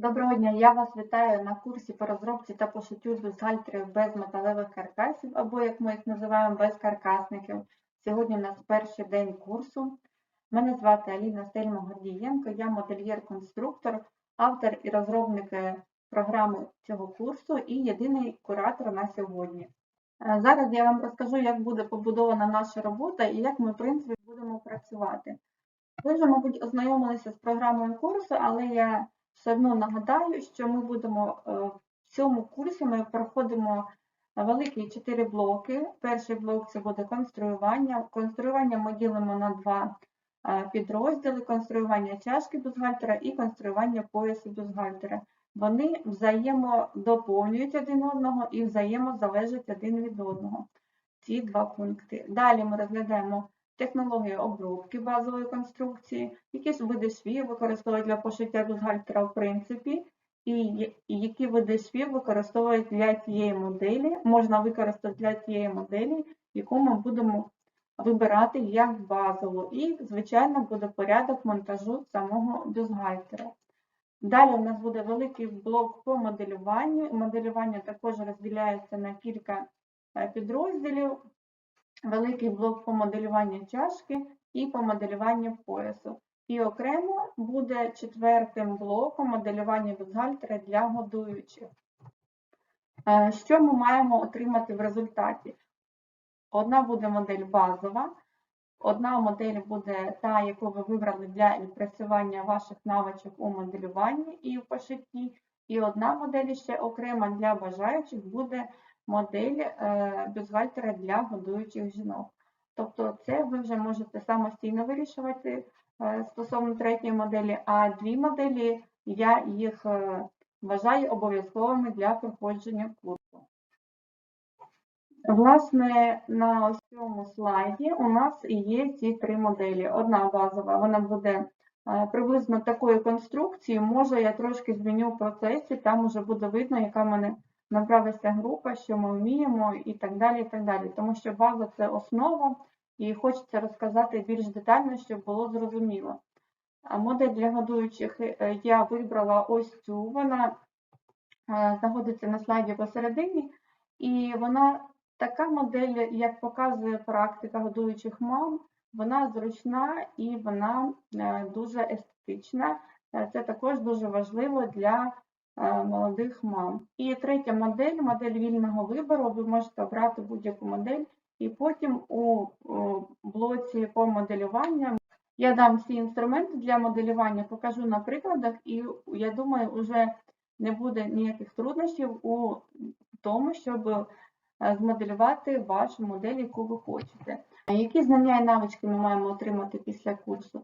Доброго дня, я вас вітаю на курсі по розробці та пошиттю бюстгальтерів без металевих каркасів, або, як ми їх називаємо, без каркасників. Сьогодні у нас перший день курсу. Мене звати Аліна Стельма Гордієнко, я модельєр-конструктор, автор і розробник е, програми цього курсу і єдиний куратор на сьогодні. Е, Зараз я вам розкажу, як буде побудована наша робота і як ми, в принципі, будемо працювати. Ви вже, мабуть, ознайомилися з програмою курсу, але я все одно нагадаю, що ми будемо е, в цьому курсі ми проходимо великі чотири блоки. Перший блок це буде конструювання. Конструювання ми ділимо на два е, підрозділи: конструювання чашки бюстгальтера і конструювання поясу бюстгальтера. Вони взаємодоповнюють один одного і взаємозалежать один від одного. Ці два пункти. Далі ми розглядаємо технології обробки базової конструкції, які ж види швів використовують для пошиття бюстгальтера в принципі, і які види швів використовують для тієї моделі, можна використати для тієї моделі, яку ми будемо вибирати як базову. І, звичайно, буде порядок монтажу самого бюстгальтера. Далі у нас буде великий блок по моделюванню. Моделювання також розділяється на кілька е, підрозділів великий блок по моделюванню чашки і по моделюванню поясу. І окремо буде четвертим блоком моделювання бюстгальтера для годуючих. Е, Що ми маємо отримати в результаті? Одна буде модель базова, одна модель буде та, яку ви вибрали для відпрацювання ваших навичок у моделюванні і в пошитті, і одна модель ще окрема для бажаючих буде модель е, бюстгальтера для годуючих жінок. Тобто це ви вже можете самостійно вирішувати е, стосовно третьої моделі, а дві моделі я їх е, вважаю обов'язковими для проходження курсу. Власне, на ось цьому слайді у нас є ці три моделі. Одна базова, вона буде приблизно такої конструкції. Може, я трошки зміню в процесі, там вже буде видно, яка в мене набралася група, що ми вміємо і так далі. і так далі. Тому що база це основа, і хочеться розказати більш детально, щоб було зрозуміло. Модель для годуючих е, я вибрала ось цю. Вона е, знаходиться на слайді посередині, і вона така модель, як показує практика годуючих мам, вона зручна і вона е, дуже естетична. Це також дуже важливо для молодих мам. І третя модель, модель вільного вибору. Ви можете обрати будь-яку модель, і потім у блоці по моделюванню я дам всі інструменти для моделювання, покажу на прикладах, і я думаю, вже не буде ніяких труднощів у тому, щоб е, змоделювати вашу модель, яку ви хочете. Які знання і навички ми маємо отримати після курсу?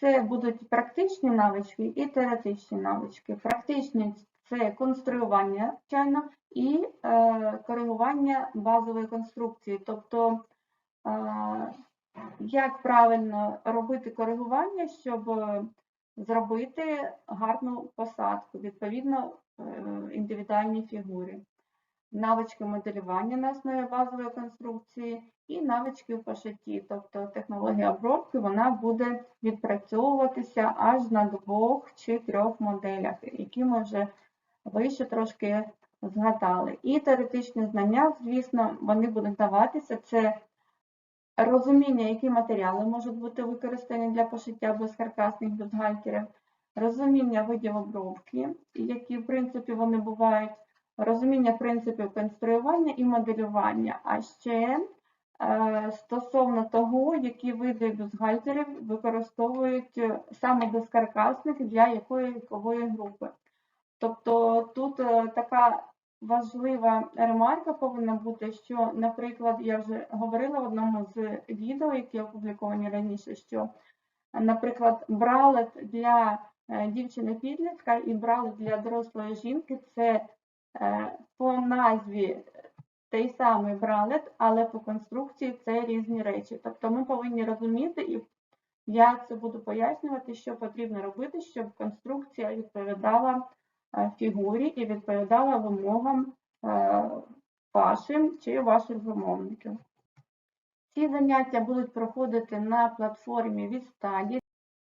Це будуть практичні навички і теоретичні навички. Практичні це конструювання, звичайно, і е, коригування базової конструкції. Тобто, е, як правильно робити коригування, щоб зробити гарну посадку, відповідно е, індивідуальній фігурі. Навички моделювання на основі базової конструкції і навички в пошитті, тобто технологія обробки, вона буде відпрацьовуватися аж на двох чи трьох моделях, які ми вже вище трошки згадали. І теоретичні знання, звісно, вони будуть даватися. Це розуміння, які матеріали можуть бути використані для пошиття безкаркасних бюстгальтерів, розуміння видів обробки, які, в принципі, вони бувають, розуміння принципів конструювання і моделювання, а ще е, стосовно того, які види бюстгальтерів використовують е, саме безкаркасних для якої вікової групи. Тобто тут е, така важлива ремарка повинна бути, що, наприклад, я вже говорила в одному з відео, які опубліковані раніше, що, наприклад, бралет для дівчини-підлітка і бралет для дорослої жінки це по назві той самий бралет, але по конструкції це різні речі. Тобто ми повинні розуміти, і я це буду пояснювати, що потрібно робити, щоб конструкція відповідала е, фігурі і відповідала вимогам е, вашим чи ваших замовників. Ці заняття будуть проходити на платформі Відстаді.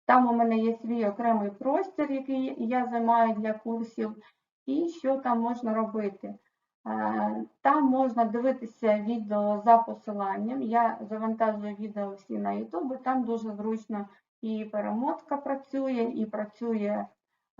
Там у мене є свій окремий простір, який я займаю для курсів, і що там можна робити. Е, Там можна дивитися відео за посиланням. Я завантажую відео всі на YouTube, там дуже зручно і перемотка працює, і працює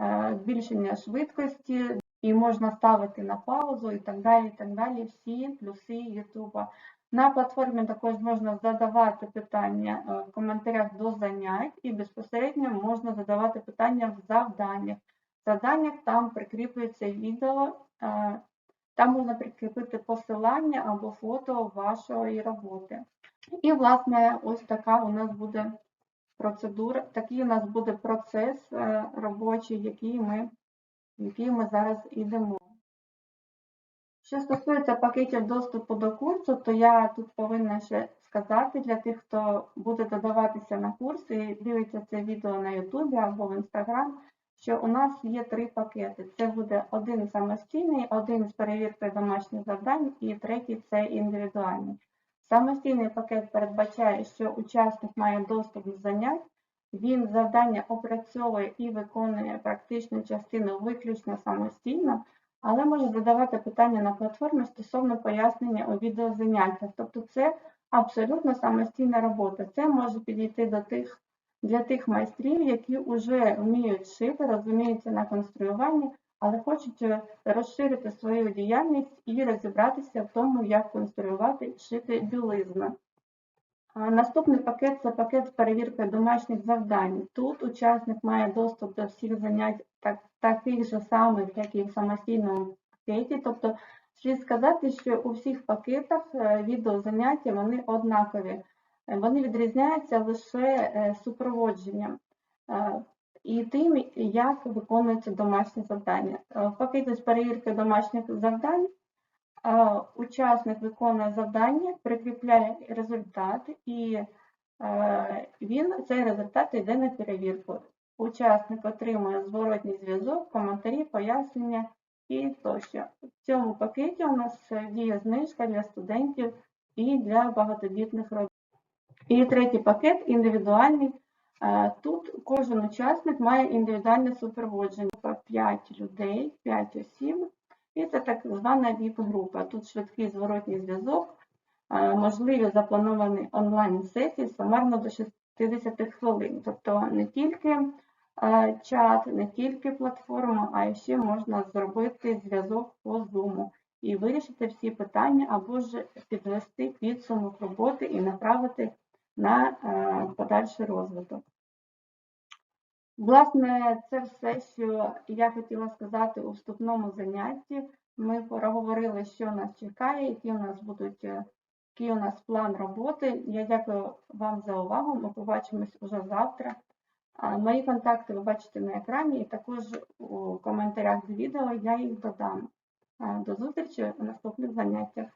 е, збільшення швидкості, і можна ставити на паузу і так далі. і так далі. Всі плюси YouTube. На платформі також можна задавати питання е, в коментарях до занять, і безпосередньо можна задавати питання в завданнях. В завданнях там прикріплюється відео, е, там можна прикріпити посилання або фото вашої роботи. І, власне, ось така у нас буде процедура, такий у нас буде процес е, робочий, який ми, який ми зараз йдемо. Що стосується пакетів доступу до курсу, то я тут повинна ще сказати для тих, хто буде додаватися на курс і дивиться це відео на YouTube або в Instagram, що у нас є три пакети. Це буде один самостійний, один з перевіркою домашніх завдань і третій це індивідуальний. Самостійний пакет передбачає, що учасник має доступ до занять, він завдання опрацьовує і виконує практичну частину виключно самостійно, але може задавати питання на платформі стосовно пояснення у відеозаняттях. Тобто це абсолютно самостійна робота. Це може підійти до тих, для тих майстрів, які вже вміють шити, розуміються на конструюванні, але хочуть е, розширити свою діяльність і розібратися в тому, як конструювати шити білизну. А Наступний пакет це пакет з перевіркою домашніх завдань. Тут учасник має доступ до всіх занять так, таких же самих, як і в самостійному пакеті. Тобто, слід сказати, що у всіх пакетах е, відеозаняття вони однакові. Вони відрізняються лише е, супроводженням е, і тим, як виконуються домашні завдання. В пакеті з перевіркою домашніх завдань Е, Учасник виконує завдання, прикріпляє результат, і він цей результат йде на перевірку. Учасник отримує зворотній зв'язок, коментарі, пояснення і тощо. В цьому пакеті у нас діє знижка для студентів і для багатодітних родин. І третій пакет індивідуальний. Е, Тут кожен учасник має індивідуальне супроводження. 5 людей, 5 осіб. І це так звана VIP-група. Тут швидкий зворотній зв'язок, е, можливі заплановані онлайн-сесії сумарно до 60 хвилин. Тобто не тільки е, чат, не тільки платформа, а ще можна зробити зв'язок по Zoom і вирішити всі питання або ж підвести підсумок роботи і направити на е, подальший розвиток. Власне, це все, що я хотіла сказати у вступному занятті. Ми проговорили, що нас чекає, які у нас будуть, е, який у нас план роботи. Я дякую вам за увагу. Ми побачимось уже завтра. Мої контакти ви бачите на екрані, і також у коментарях до відео я їх додам. До зустрічі у наступних заняттях.